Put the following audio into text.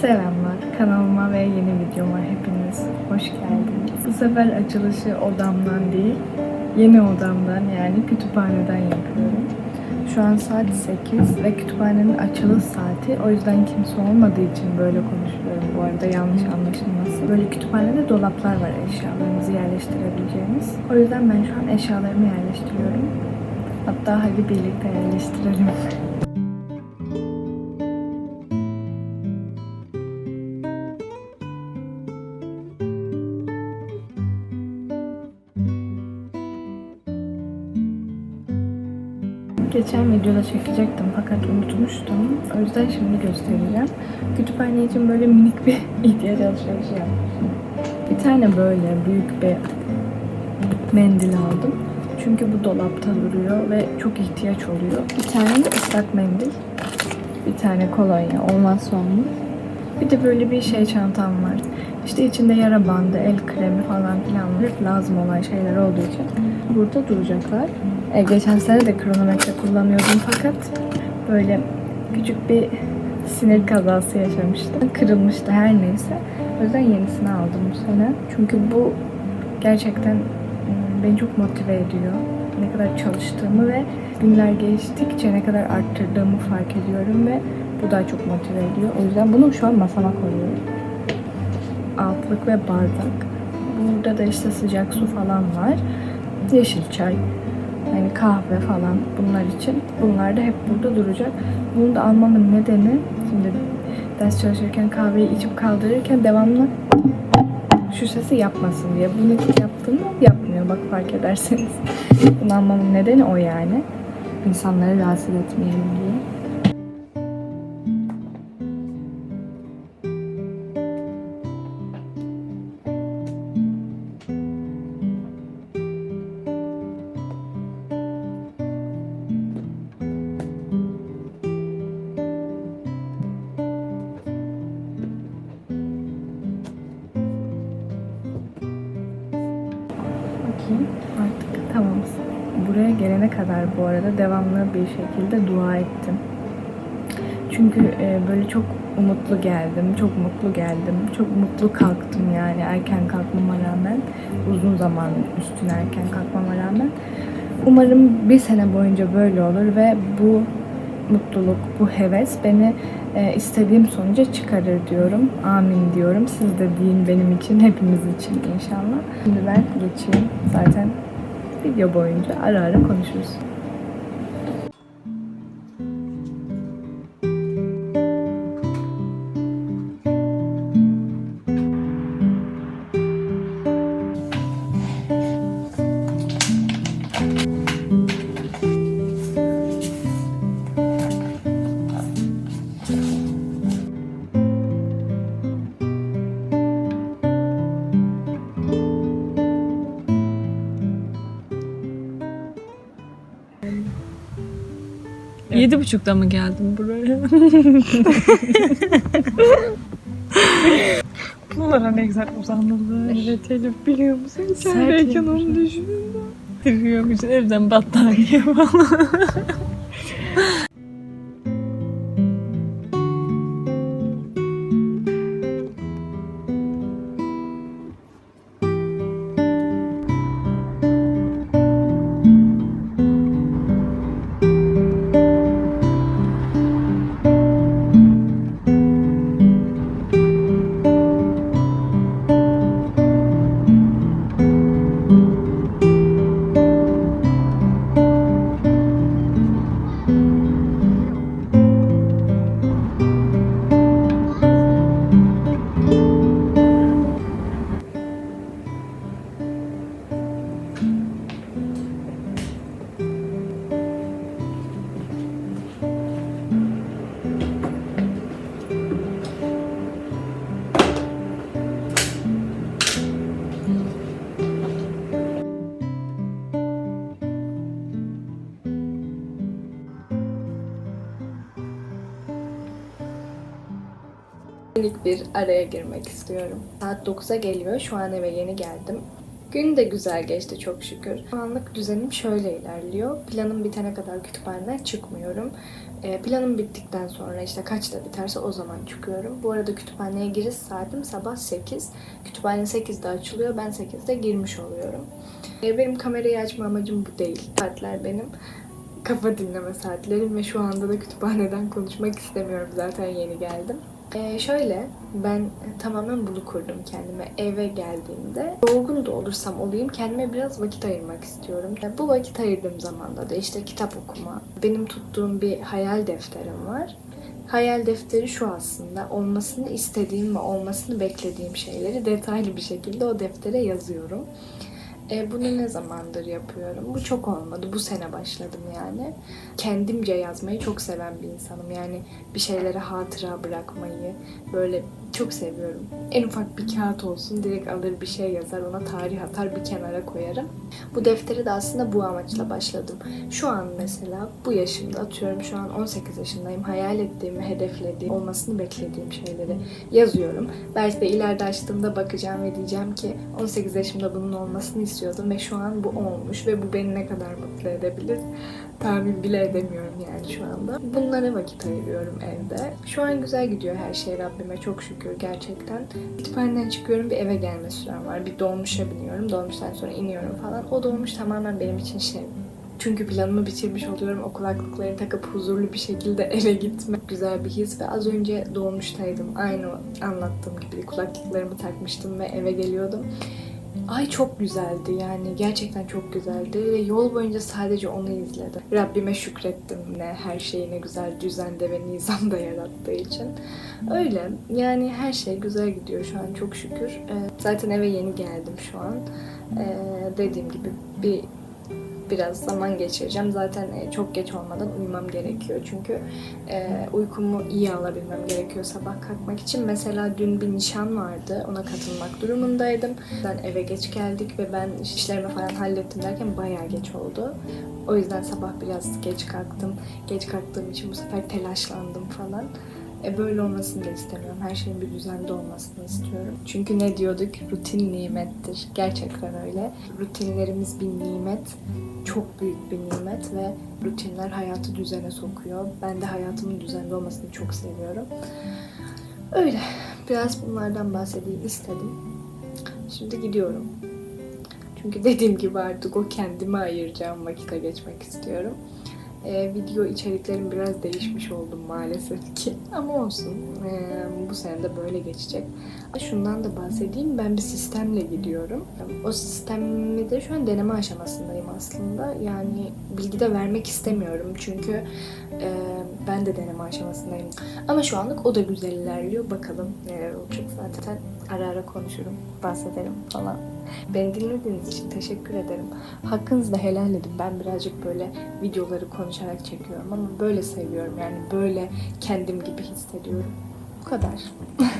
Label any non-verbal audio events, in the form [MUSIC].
Selamlar. Kanalıma ve yeni videoma hepiniz hoş geldiniz. Bu sefer açılışı odamdan değil, yeni odamdan yani kütüphaneden yapıyorum. Şu an saat 8 ve kütüphanenin açılış saati. O yüzden kimse olmadığı için böyle konuşuyorum bu arada yanlış anlaşılması. Böyle kütüphanede dolaplar var eşyalarınızı yerleştirebileceğiniz. O yüzden ben şu an eşyalarımı yerleştiriyorum. Hatta hadi birlikte yerleştirelim. Geçen videoda çekecektim fakat unutmuştum. O yüzden şimdi göstereceğim. Kütüphane için böyle minik bir [LAUGHS] ihtiyaç alışverişi yapmışım. Bir tane böyle büyük bir mendil aldım. Çünkü bu dolapta duruyor ve çok ihtiyaç oluyor. Bir tane ıslak mendil. Bir tane kolonya olmazsa olmaz. Bir de böyle bir şey çantam var. İşte içinde yara bandı, el kremi falan filan. Lazım olan şeyler olduğu için burada duracaklar. E, geçen sene de kronometre kullanıyordum fakat böyle küçük bir sinir kazası yaşamıştım. Kırılmıştı her neyse. O yüzden yenisini aldım bu sene. Çünkü bu gerçekten mm, beni çok motive ediyor. Ne kadar çalıştığımı ve günler geçtikçe ne kadar arttırdığımı fark ediyorum ve bu daha çok motive ediyor. O yüzden bunu şu an masama koyuyorum. Altlık ve bardak. Burada da işte sıcak su falan var. Yeşil çay, yani kahve falan bunlar için. Bunlar da hep burada duracak. Bunu da almamın nedeni şimdi ders çalışırken kahveyi içip kaldırırken devamlı şu sesi yapmasın diye. Bunu yaptığımda yapmıyor bak fark ederseniz. Bunu almamın nedeni o yani. İnsanları rahatsız etmeyelim diye. Bakayım artık tamamız. Buraya gelene kadar bu arada devamlı bir şekilde dua ettim. Çünkü e, böyle çok umutlu geldim, çok mutlu geldim, çok mutlu kalktım yani erken kalkmama rağmen, uzun zaman üstüne erken kalkmama rağmen. Umarım bir sene boyunca böyle olur ve bu mutluluk, bu heves beni e, istediğim sonuca çıkarır diyorum. Amin diyorum. Siz de deyin benim için, hepimiz için inşallah. Şimdi ben geçeyim. Zaten video boyunca ara ara konuşuruz. Yedi buçukta mı geldin buraya? [LAUGHS] Bunlara ne güzel uzanırlar. Evet Elif biliyor musun? İçerideyken onu düşündüm. Tırıyormuş evden battaniye falan. [LAUGHS] Minik bir araya girmek istiyorum. Saat 9'a geliyor. Şu an eve yeni geldim. Gün de güzel geçti çok şükür. Şu anlık düzenim şöyle ilerliyor. Planım bitene kadar kütüphaneden çıkmıyorum. E, planım bittikten sonra işte kaçta biterse o zaman çıkıyorum. Bu arada kütüphaneye giriş saatim sabah 8. Kütüphane 8'de açılıyor. Ben 8'de girmiş oluyorum. E, benim kamerayı açma amacım bu değil. Saatler benim kafa dinleme saatlerim ve şu anda da kütüphaneden konuşmak istemiyorum. Zaten yeni geldim. Ee, şöyle, ben tamamen bunu kurdum kendime. Eve geldiğimde yorgun da olursam olayım kendime biraz vakit ayırmak istiyorum. Ee, Bu vakit ayırdığım zamanda da işte kitap okuma, benim tuttuğum bir hayal defterim var. Hayal defteri şu aslında, olmasını istediğim ve olmasını beklediğim şeyleri detaylı bir şekilde o deftere yazıyorum. E, bunu ne zamandır yapıyorum? Bu çok olmadı. Bu sene başladım yani. Kendimce yazmayı çok seven bir insanım. Yani bir şeylere hatıra bırakmayı böyle çok seviyorum. En ufak bir kağıt olsun direkt alır bir şey yazar ona tarih atar bir kenara koyarım. Bu defteri de aslında bu amaçla başladım. Şu an mesela bu yaşımda atıyorum şu an 18 yaşındayım. Hayal ettiğim ve hedeflediğim, olmasını beklediğim şeyleri yazıyorum. Belki de ileride açtığımda bakacağım ve diyeceğim ki 18 yaşımda bunun olmasını istiyordum ve şu an bu olmuş ve bu beni ne kadar mutlu edebilir tahmin bile edemiyorum yani şu anda. Bunlara vakit ayırıyorum evde. Şu an güzel gidiyor her şey Rabbime çok şükür gerçekten. Kütüphaneden çıkıyorum bir eve gelme sürem var. Bir dolmuşa biniyorum. Dolmuştan sonra iniyorum falan. O dolmuş tamamen benim için şey çünkü planımı bitirmiş oluyorum. O kulaklıkları takıp huzurlu bir şekilde [LAUGHS] eve gitmek güzel bir his. Ve az önce dolmuştaydım. Aynı anlattığım gibi kulaklıklarımı takmıştım ve eve geliyordum. Ay çok güzeldi yani gerçekten çok güzeldi ve yol boyunca sadece onu izledim. Rabbime şükrettim ne her şeyi ne güzel düzende ve nizamda [LAUGHS] yarattığı için. Öyle yani her şey güzel gidiyor şu an çok şükür. Ee, zaten eve yeni geldim şu an. Ee, dediğim gibi bir biraz zaman geçireceğim. Zaten e, çok geç olmadan uyumam gerekiyor. Çünkü e, uykumu iyi alabilmem gerekiyor sabah kalkmak için. Mesela dün bir nişan vardı. Ona katılmak durumundaydım. Ben eve geç geldik ve ben işlerimi falan hallettim derken bayağı geç oldu. O yüzden sabah biraz geç kalktım. Geç kalktığım için bu sefer telaşlandım falan. E böyle olmasını da istemiyorum. Her şeyin bir düzende olmasını istiyorum. Çünkü ne diyorduk? Rutin nimettir. Gerçekten öyle. Rutinlerimiz bir nimet. Çok büyük bir nimet ve rutinler hayatı düzene sokuyor. Ben de hayatımın düzenli olmasını çok seviyorum. Öyle. Biraz bunlardan bahsedeyim istedim. Şimdi gidiyorum. Çünkü dediğim gibi artık o kendime ayıracağım vakite geçmek istiyorum. Ee, video içeriklerim biraz değişmiş oldu maalesef ki. Ama olsun. Ee, bu sene de böyle geçecek. Şundan da bahsedeyim. Ben bir sistemle gidiyorum. O sistemi de şu an deneme aşamasındayım aslında. Yani bilgi de vermek istemiyorum. Çünkü e, ben de deneme aşamasındayım. Ama şu anlık o da güzel ilerliyor. Bakalım neler olacak. Zaten ara ara konuşurum, bahsederim falan. Beni dinlediğiniz için teşekkür ederim. Hakkınızı da helal edin. Ben birazcık böyle videoları konuşarak çekiyorum ama böyle seviyorum. Yani böyle kendim gibi hissediyorum. Bu kadar. [LAUGHS]